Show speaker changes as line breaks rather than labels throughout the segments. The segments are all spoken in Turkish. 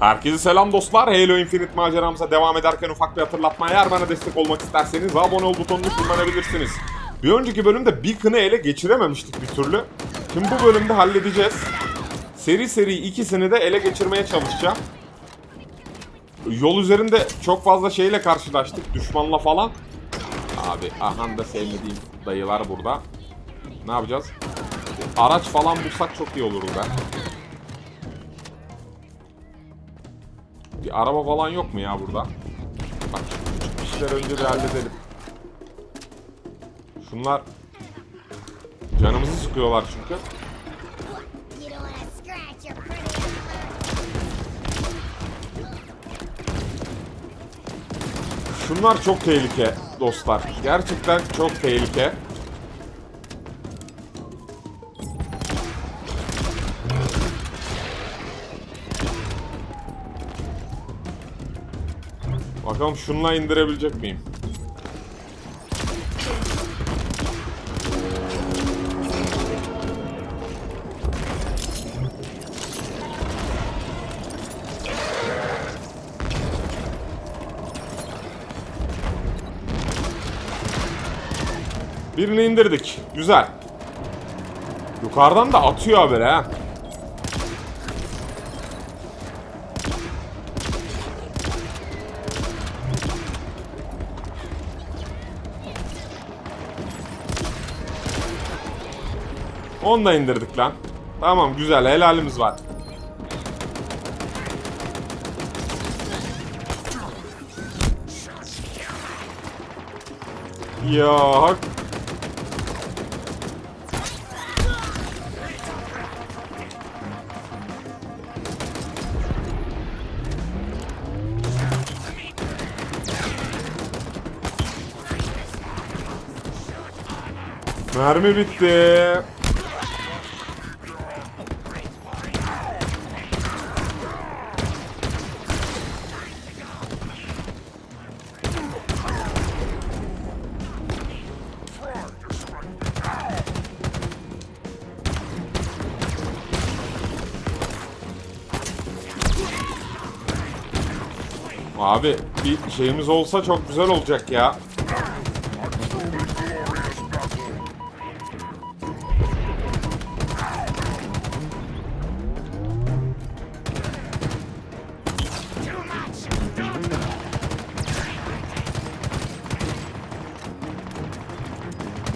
Herkese selam dostlar. Halo Infinite maceramıza devam ederken ufak bir hatırlatma. Eğer bana destek olmak isterseniz abone ol butonunu kullanabilirsiniz. Bir önceki bölümde Beacon'ı ele geçirememiştik bir türlü. Şimdi bu bölümde halledeceğiz. Seri seri ikisini de ele geçirmeye çalışacağım. Yol üzerinde çok fazla şeyle karşılaştık. Düşmanla falan. Abi ahan da sevmediğim dayılar burada. Ne yapacağız? Araç falan bulsak çok iyi olur be. Bir araba falan yok mu ya burada? Bak işleri önce bir halledelim. Şunlar canımızı sıkıyorlar çünkü. Şunlar çok tehlike dostlar. Gerçekten çok tehlike. Bakalım şununla indirebilecek miyim? Birini indirdik. Güzel. Yukarıdan da atıyor haberi ha. Onu da indirdik lan. Tamam güzel helalimiz var. Ya hak Mermi bitti. Abi bir şeyimiz olsa çok güzel olacak ya.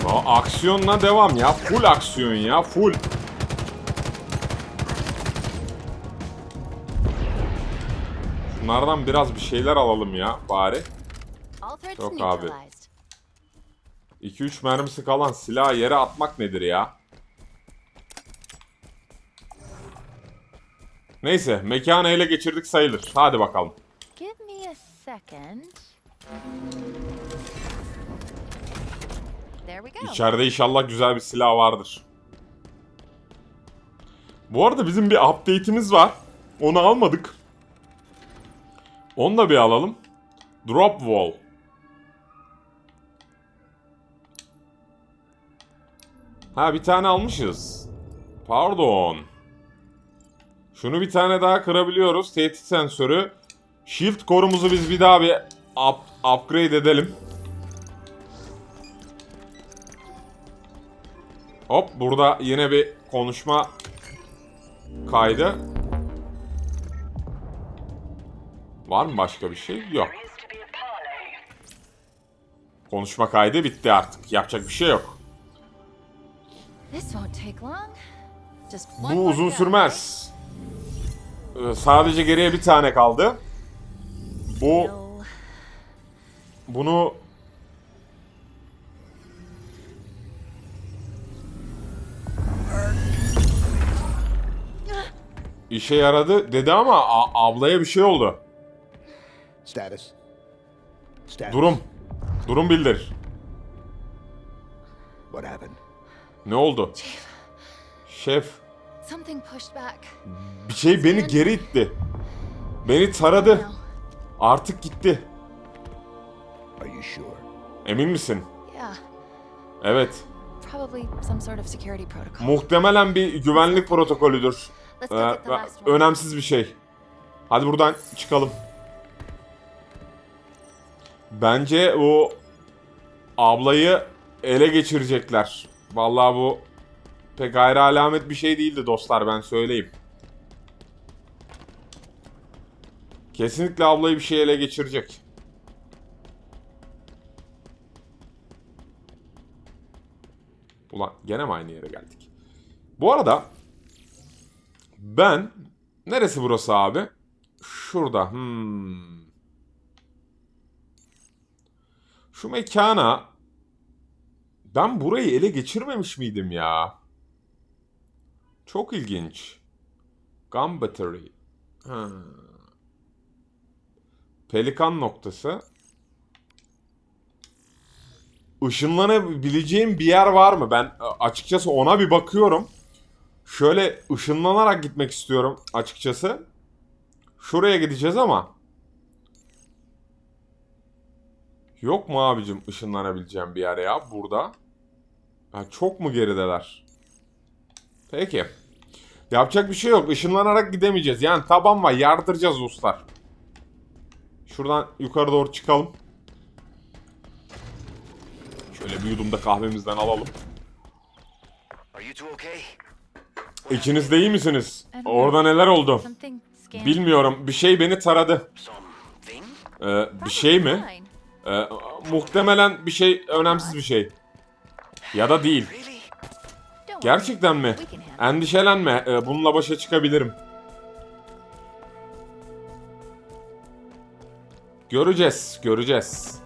Aa, aksiyonla devam ya. Full aksiyon ya. Full. Şunlardan biraz bir şeyler alalım ya bari. Yok abi.
neutralized.
2-3 mermisi kalan silahı yere atmak nedir ya? Neyse mekanı ele geçirdik sayılır. Hadi bakalım. İçeride inşallah güzel bir silah vardır. Bu arada bizim bir update'imiz var. Onu almadık. Onu da bir alalım. Drop wall. Ha bir tane almışız. Pardon. Şunu bir tane daha kırabiliyoruz. Tehdit sensörü. Shield korumuzu biz bir daha bir up, upgrade edelim. Hop burada yine bir konuşma kaydı. Var mı başka bir şey? Yok. Konuşma kaydı bitti artık. Yapacak bir şey yok. Bu uzun sürmez. Ee, Sadece geriye bir tane kaldı. Bu bunu işe yaradı dedi ama ablaya bir şey oldu.
Status. Status.
Durum. Durum bildir.
What happened?
Ne oldu? Şef,
Something pushed back.
bir şey beni geri itti. Beni taradı. Artık gitti.
Are you sure?
Emin misin?
Yeah.
Evet.
Probably some sort of security protocol.
Muhtemelen bir güvenlik protokolüdür. Ee, önemsiz bir şey. Hadi buradan çıkalım. Bence o ablayı ele geçirecekler. Vallahi bu pek ayrı alamet bir şey değildi dostlar ben söyleyeyim. Kesinlikle ablayı bir şey ele geçirecek. Ulan gene mi aynı yere geldik? Bu arada ben neresi burası abi? Şurada. Hmm. Şu mekana ben burayı ele geçirmemiş miydim ya? Çok ilginç. Gun battery. Pelikan noktası. Işınlanabileceğim bir yer var mı? Ben açıkçası ona bir bakıyorum. Şöyle ışınlanarak gitmek istiyorum açıkçası. Şuraya gideceğiz ama. Yok mu abicim ışınlanabileceğim bir yer ya burada? Ha, çok mu gerideler? Peki. Yapacak bir şey yok. Işınlanarak gidemeyeceğiz. Yani taban var. Yardıracağız dostlar. Şuradan yukarı doğru çıkalım. Şöyle bir yudum da kahvemizden alalım. İkiniz de iyi misiniz? Orada neler oldu? Bilmiyorum. Bir şey beni taradı. Ee, bir şey mi? Ee, muhtemelen bir şey, önemsiz bir şey. Ya da değil. Gerçekten mi? Endişelenme. Ee, bununla başa çıkabilirim. Göreceğiz, göreceğiz.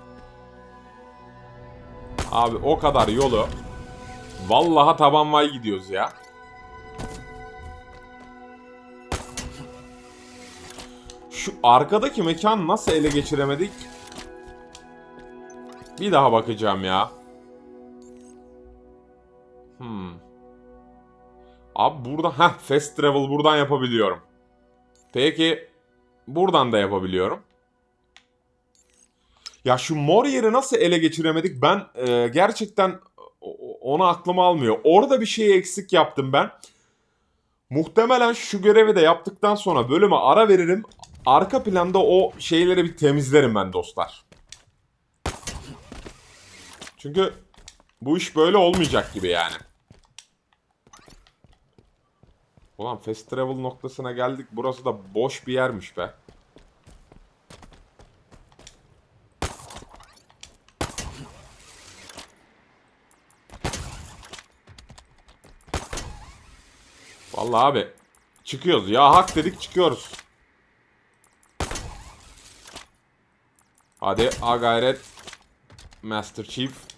Abi o kadar yolu vallahi taban vay gidiyoruz ya. Şu arkadaki mekan nasıl ele geçiremedik? Bir daha bakacağım ya. Hmm. Abi burada ha fast travel buradan yapabiliyorum. Peki buradan da yapabiliyorum. Ya şu mor yeri nasıl ele geçiremedik? Ben e, gerçekten onu aklıma almıyor. Orada bir şey eksik yaptım ben. Muhtemelen şu görevi de yaptıktan sonra bölüme ara veririm. Arka planda o şeyleri bir temizlerim ben dostlar. Çünkü bu iş böyle olmayacak gibi yani. Ulan fast travel noktasına geldik. Burası da boş bir yermiş be. Vallahi abi çıkıyoruz. Ya hak dedik çıkıyoruz. Hadi a gayret. Master Chief.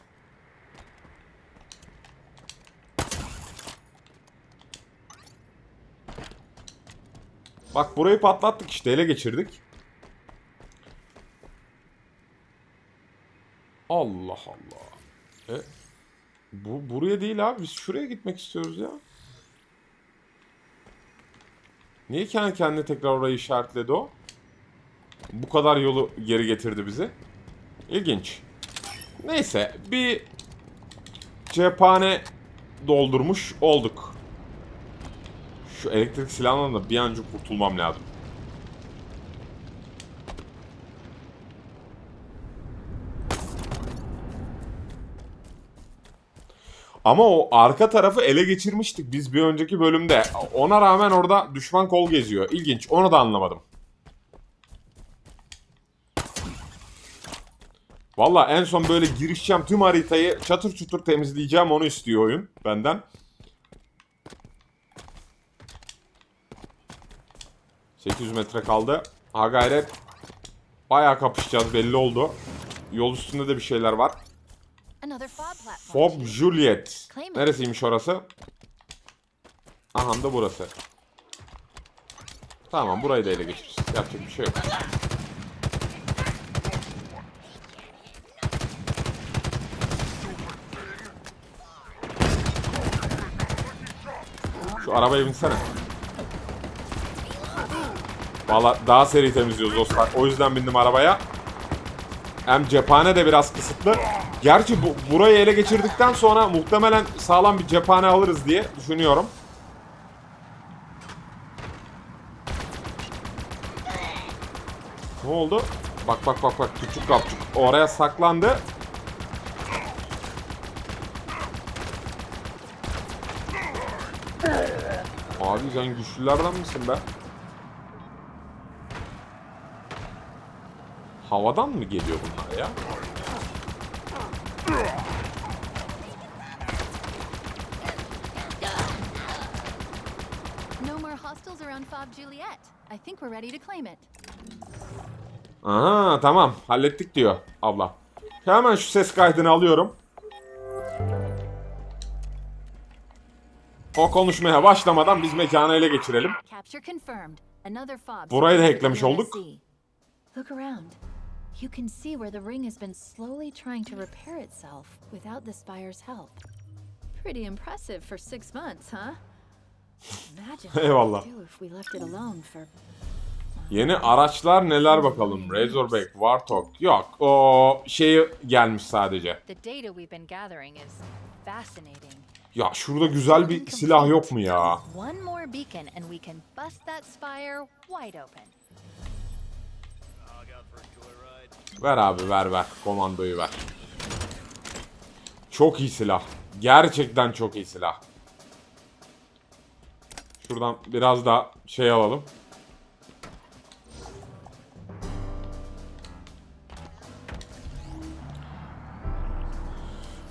Bak burayı patlattık işte ele geçirdik. Allah Allah. E, bu buraya değil abi biz şuraya gitmek istiyoruz ya. Niye kendi kendine tekrar orayı işaretledi o? Bu kadar yolu geri getirdi bizi. İlginç. Neyse bir cephane doldurmuş olduk. Şu elektrik silahından da bir an kurtulmam lazım. Ama o arka tarafı ele geçirmiştik biz bir önceki bölümde. Ona rağmen orada düşman kol geziyor. İlginç. Onu da anlamadım. Valla en son böyle girişeceğim tüm haritayı çatır çutur temizleyeceğim onu istiyor oyun benden. ...800 metre kaldı. Ha gayret. Bayağı kapışacağız belli oldu. Yol üstünde de bir şeyler var.
Fob
Juliet. Neresiymiş orası? Aha da burası. Tamam burayı da ele geçiririz. Yapacak bir şey yok. Şu arabaya binsene. Valla daha seri temizliyoruz dostlar. O yüzden bindim arabaya. Hem cephane de biraz kısıtlı. Gerçi bu, burayı ele geçirdikten sonra muhtemelen sağlam bir cephane alırız diye düşünüyorum. Ne oldu? Bak bak bak bak küçük kapçuk oraya saklandı. Abi sen güçlülerden misin be? Havadan mı geliyor bunlar ya? Aha tamam hallettik diyor abla. Hemen şu ses kaydını alıyorum. O konuşmaya başlamadan biz mekanı ele geçirelim. Burayı da hacklemiş olduk.
Look around. You can see where the ring has been slowly trying to repair itself without the Spire's help. Pretty impressive for six months, huh? Imagine what
Eyvallah.
we'd do if we left it alone for
Yeni araçlar neler bakalım? Razorback, Warthog. Yok o şey gelmiş sadece.
The data we've been gathering is fascinating.
Ya şurada güzel bir silah yok mu ya?
One more beacon and we can bust that spire wide open.
Ver abi ver ver. Komandoyu ver. Çok iyi silah. Gerçekten çok iyi silah. Şuradan biraz da şey alalım.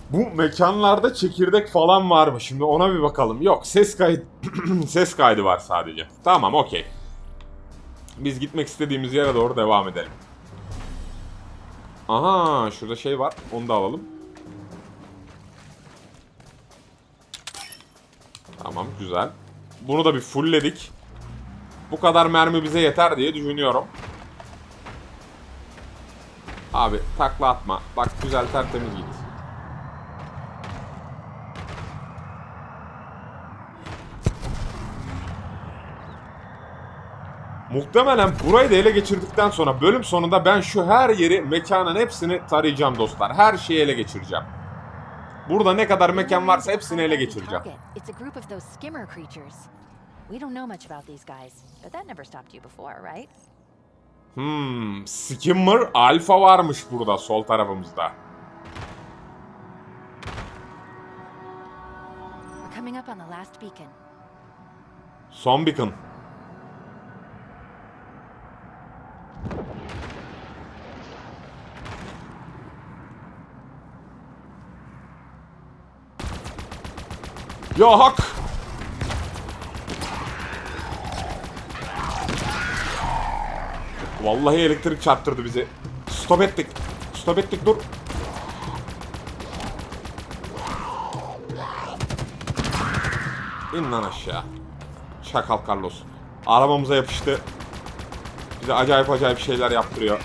Bu mekanlarda çekirdek falan var mı? Şimdi ona bir bakalım. Yok, ses kayıt ses kaydı var sadece. Tamam, okey. Biz gitmek istediğimiz yere doğru devam edelim. Aha şurada şey var. Onu da alalım. Tamam güzel. Bunu da bir fullledik. Bu kadar mermi bize yeter diye düşünüyorum. Abi takla atma. Bak güzel tertemiz git. Muhtemelen burayı da ele geçirdikten sonra bölüm sonunda ben şu her yeri, mekanın hepsini tarayacağım dostlar. Her şeyi ele geçireceğim. Burada ne kadar mekan varsa hepsini ele geçireceğim. Hmm, Skimmer Alpha varmış burada sol tarafımızda. Son beacon. Ya hak! Vallahi elektrik çarptırdı bizi. Stop ettik. Stop ettik dur. İn lan aşağı. Çakal Carlos. Arabamıza yapıştı. Bize acayip acayip şeyler yaptırıyor.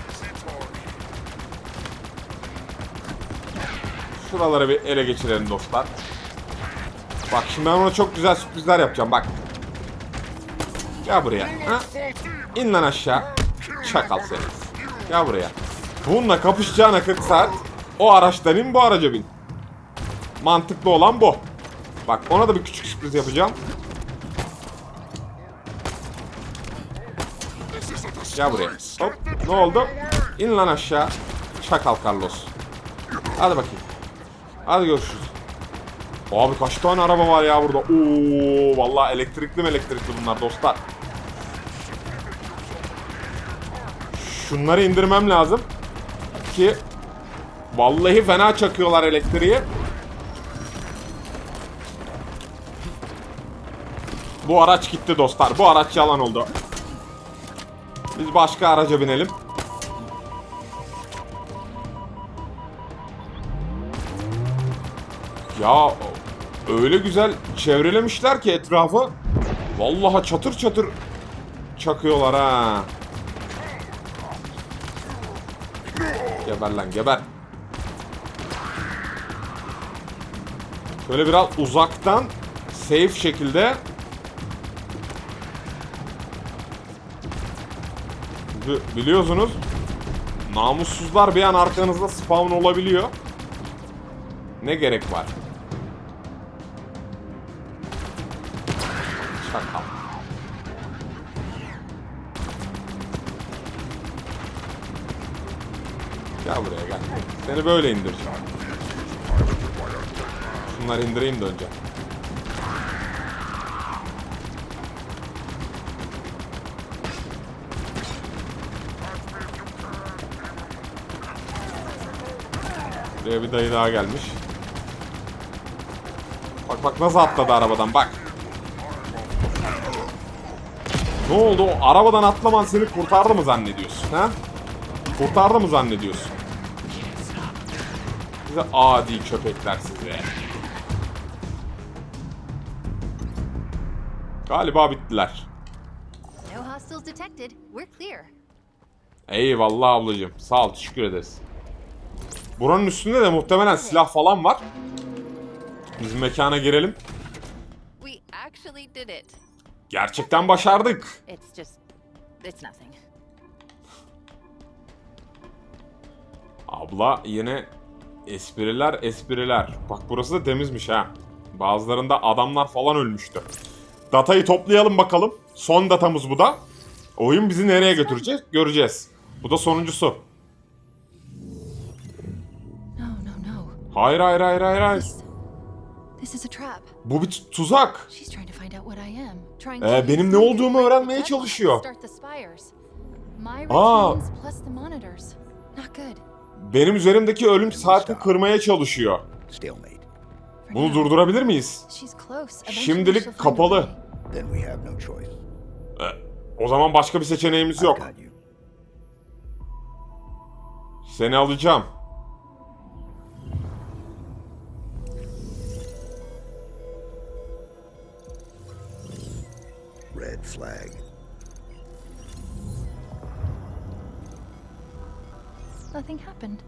Şuraları bir ele geçirelim dostlar. Bak şimdi ben ona çok güzel sürprizler yapacağım bak. Gel buraya. Ha? İn lan aşağı. Çakal seni. Gel buraya. Bununla kapışacağına 40 saat o araçtan in bu araca bin. Mantıklı olan bu. Bak ona da bir küçük sürpriz yapacağım. Gel buraya. Hop. Ne oldu? İn lan aşağı. Çakal Carlos. Hadi bakayım. Hadi görüşürüz. Abi kaç tane araba var ya burada. Oo, vallahi elektrikli mi elektrikli bunlar dostlar. Şunları indirmem lazım. Ki vallahi fena çakıyorlar elektriği. Bu araç gitti dostlar. Bu araç yalan oldu. Biz başka araca binelim. Ya öyle güzel çevrelemişler ki etrafı. Vallahi çatır çatır çakıyorlar ha. Geber lan geber. Şöyle biraz uzaktan safe şekilde Çünkü biliyorsunuz namussuzlar bir an arkanızda spawn olabiliyor. Ne gerek var? Çakal. Gel buraya gel. Seni böyle indireceğim. Şunları indireyim de önce. Buraya bir dayı daha gelmiş. Bak bak nasıl atladı arabadan bak. Ne oldu? O arabadan atlaman seni kurtardı mı zannediyorsun? Ha? Kurtardı mı zannediyorsun? Size adi köpekler size. Galiba bittiler. Eyvallah ablacığım. Sağ ol. Teşekkür ederiz. Buranın üstünde de muhtemelen silah falan var. Biz mekana girelim. Gerçekten başardık. Abla yine espriler espriler. Bak burası da temizmiş ha. Bazılarında adamlar falan ölmüştü. Datayı toplayalım bakalım. Son datamız bu da. Oyun bizi nereye götürecek göreceğiz. Bu da sonuncusu. Hayır hayır hayır hayır hayır.
This. This is a trap.
Bu bir tuzak.
She's trying to find out what I am. Trying
Ee,
to
benim
use
ne olduğumu öğrenmeye çalışıyor. Aa. Benim üzerimdeki ölüm saati kırmaya çalışıyor. Bunu durdurabilir miyiz? Şimdilik kapalı.
choice.
O zaman başka bir seçeneğimiz yok. Seni alacağım.
Red flag.
Nothing happened.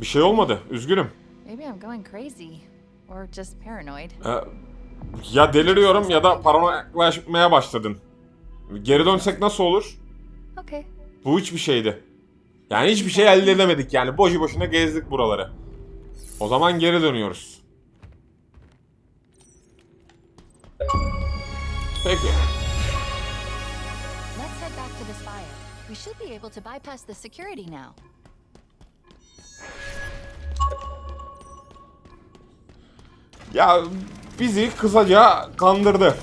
Bir şey olmadı. Üzgünüm.
Maybe I'm going crazy. Or just paranoid.
Ee, ya deliriyorum ya da paranoyaklaşmaya başladın. Geri dönsek nasıl olur?
Okay.
Bu hiçbir şeydi. Yani hiçbir şey elde edemedik yani. Boşu boşuna gezdik buraları. O zaman geri dönüyoruz. Peki.
Let's head back to the spire. We should be able to bypass the security now.
Ya bizi kısaca kandırdı.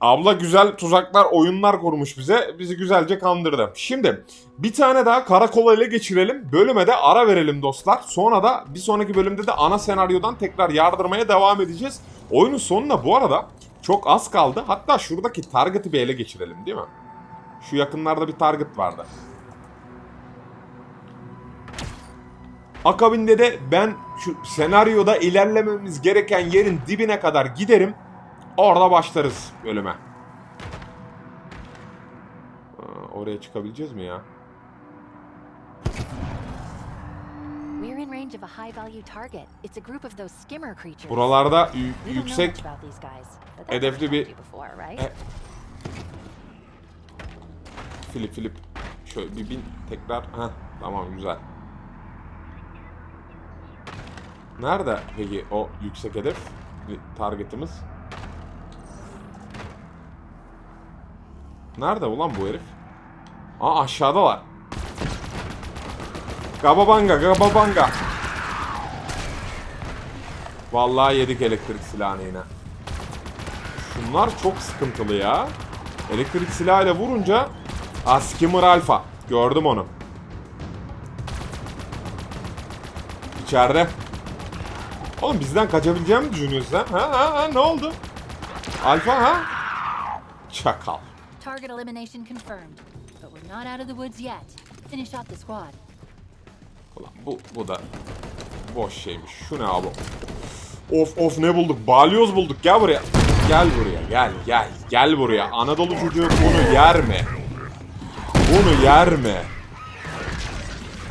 Abla güzel tuzaklar, oyunlar kurmuş bize. Bizi güzelce kandırdı. Şimdi bir tane daha karakola ele geçirelim. Bölüme de ara verelim dostlar. Sonra da bir sonraki bölümde de ana senaryodan tekrar yardırmaya devam edeceğiz. Oyunun sonuna bu arada çok az kaldı. Hatta şuradaki target'ı bir ele geçirelim değil mi? Şu yakınlarda bir target vardı. Akabinde de ben şu senaryoda ilerlememiz gereken yerin dibine kadar giderim. Orada başlarız bölüme. Oraya çıkabileceğiz mi ya?
We're in range of a high value target. It's a group of those skimmer creatures.
Buralarda yüksek hedefli bir-
right?
E- Filip Filip şöyle bir bin tekrar. Heh, tamam güzel. Nerede peki o yüksek hedef targetimiz? Nerede ulan bu herif? Aa aşağıdalar. Gababanga gababanga. Vallahi yedik elektrik silahını yine. Şunlar çok sıkıntılı ya. Elektrik silahıyla vurunca Aa, Skimmer Alpha. Gördüm onu. İçeride. Oğlum bizden kaçabileceğimi mi düşünüyorsun sen? Ha, ha, ha ne oldu? Alfa ha? Çakal.
Target elimination confirmed. But we're not out of the woods yet. Finish off the squad.
Ulan bu, bu da boş şeymiş. Şu ne abi? Of of ne bulduk? Balyoz bulduk. Gel buraya. Gel buraya. Gel gel. Gel buraya. Anadolu çocuğu bunu yer mi? Bunu yer mi?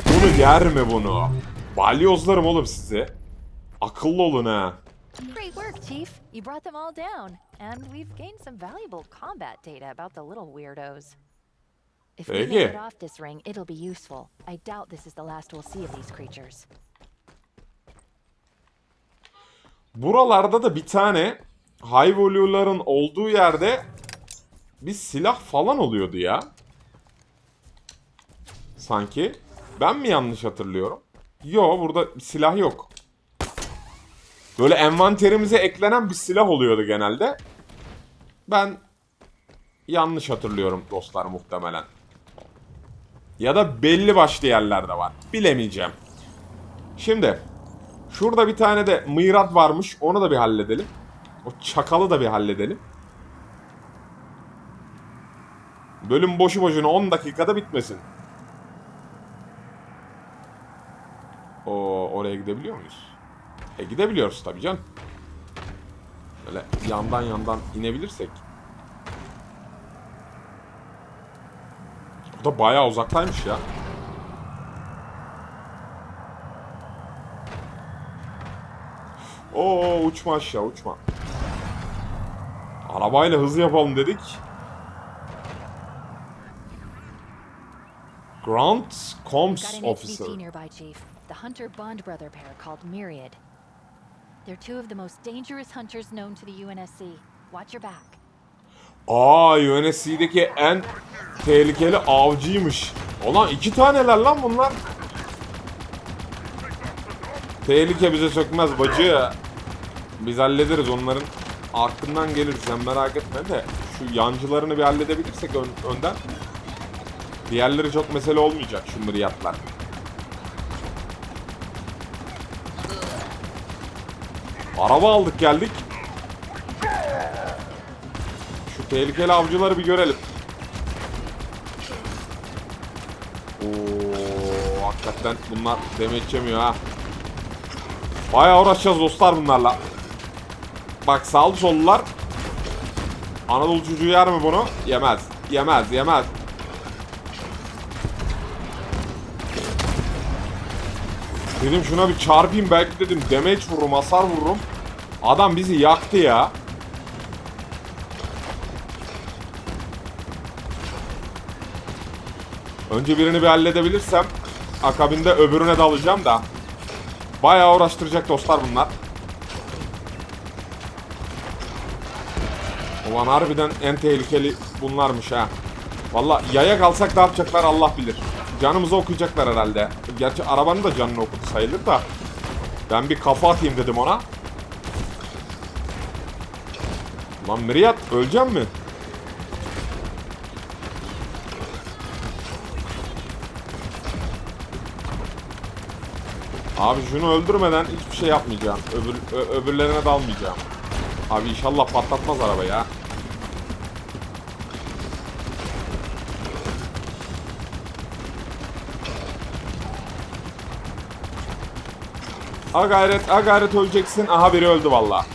Bunu yer mi bunu? Balyozlarım oğlum size. Akıllı olun ha.
Great work, Chief. You brought them all down. And we've gained some valuable combat data about the little weirdos. If we
Peki.
it off this ring, it'll be useful. I doubt this is the last we'll see of these creatures.
Buralarda da bir tane high value'ların olduğu yerde bir silah falan oluyordu ya. Sanki. Ben mi yanlış hatırlıyorum? Yo burada silah yok. Böyle envanterimize eklenen bir silah oluyordu genelde. Ben yanlış hatırlıyorum dostlar muhtemelen. Ya da belli başlı yerlerde var. Bilemeyeceğim. Şimdi şurada bir tane de mıйrat varmış. Onu da bir halledelim. O çakalı da bir halledelim. Bölüm boşu boşuna 10 dakikada bitmesin. O oraya gidebiliyor muyuz? E gidebiliyoruz tabii canım. Böyle yandan yandan inebilirsek. Da bayağı uzaktaymış ya. Oo uçma aşağı uçma. Arabayla hızlı yapalım dedik. Grant Combs Officer.
The Hunter Bond brother pair called Myriad. They're two of the most dangerous hunters known to the UNSC. Watch your back.
Aa UNSC'deki en tehlikeli avcıymış. Ulan iki taneler lan bunlar. Tehlike bize sökmez bacı. Biz hallederiz onların aklından gelir sen merak etme de şu yancılarını bir halledebilirsek ön- önden diğerleri çok mesele olmayacak şu mıriyatlar. Araba aldık geldik. Şu tehlikeli avcıları bir görelim. Oo, hakikaten bunlar demet yemiyor ha. Bayağı uğraşacağız dostlar bunlarla. Bak sağlı sollular. Anadolu çocuğu yer mi bunu? Yemez. Yemez, yemez. Dedim şuna bir çarpayım belki dedim damage vururum, hasar vururum. Adam bizi yaktı ya. Önce birini bir halledebilirsem akabinde öbürüne dalacağım da. Bayağı uğraştıracak dostlar bunlar. Ulan harbiden en tehlikeli bunlarmış ha. Valla yaya kalsak ne yapacaklar Allah bilir. Canımızı okuyacaklar herhalde. Gerçi arabanın da canını okudu sayılır da. Ben bir kafa atayım dedim ona. Lan Miriat öleceğim mi? Abi şunu öldürmeden hiçbir şey yapmayacağım. Öbür, öbürlerine dalmayacağım. Abi inşallah patlatmaz araba ya. A gayret, a gayret öleceksin. Aha biri öldü valla.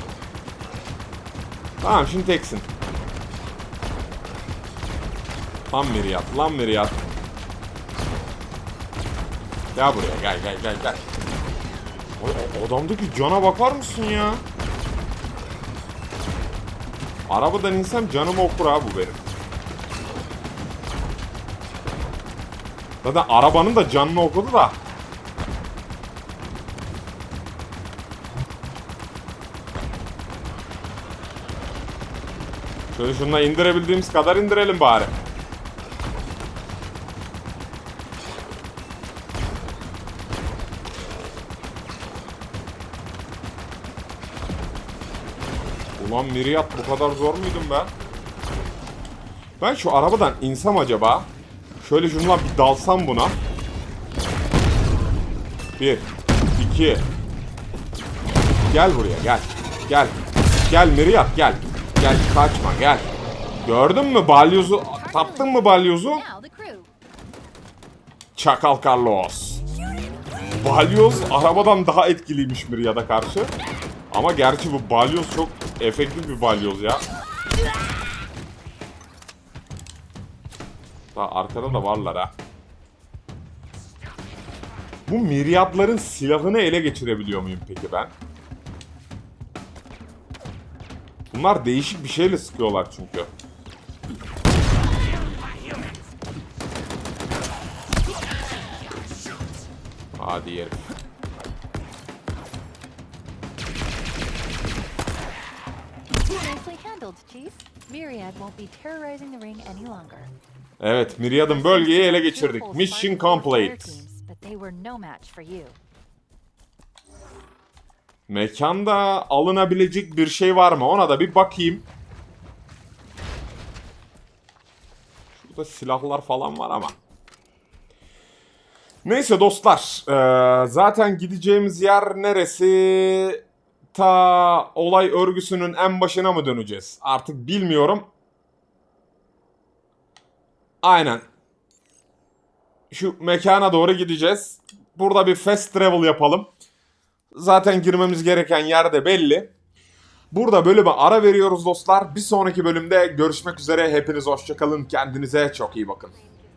Tamam şimdi teksin. Lan Miriat, lan Miriat. Gel buraya, gel gel gel gel. O- adamdaki cana bakar mısın ya? Arabadan insem canımı okur ha bu benim. Zaten arabanın da canını okudu da. Şöyle şununla indirebildiğimiz kadar indirelim bari. Ulan Miriat bu kadar zor muydum ben? Ben şu arabadan insem acaba? Şöyle şundan bir dalsam buna. Bir, iki. Gel buraya gel. Gel. Gel Miriat gel. Gel kaçma gel. Gördün mü balyozu? Tattın mı balyozu? Çakal Carlos. Balyoz arabadan daha etkiliymiş Miriat'a karşı. Ama gerçi bu balyoz çok efektif bir balyoz ya. Daha arkada da varlar ha. Bu miryatların silahını ele geçirebiliyor muyum peki ben? Bunlar değişik bir şeyle sıkıyorlar çünkü. Hadi herif.
Handled, Chief. Myriad won't be terrorizing the ring any longer.
Evet, Miriad'ın bölgeyi ele geçirdik. Mission complete.
teams, but were no match for you.
Mekanda alınabilecek bir şey var mı? Ona da bir bakayım. Şurada silahlar falan var ama. Neyse dostlar. eee, zaten gideceğimiz yer neresi? Ta olay örgüsünün en başına mı döneceğiz? Artık bilmiyorum. Aynen. Şu mekana doğru gideceğiz. Burada bir fast travel yapalım. Zaten girmemiz gereken yer de belli. Burada bölüme ara veriyoruz dostlar. Bir sonraki bölümde görüşmek üzere. Hepiniz hoşçakalın. Kendinize çok iyi bakın.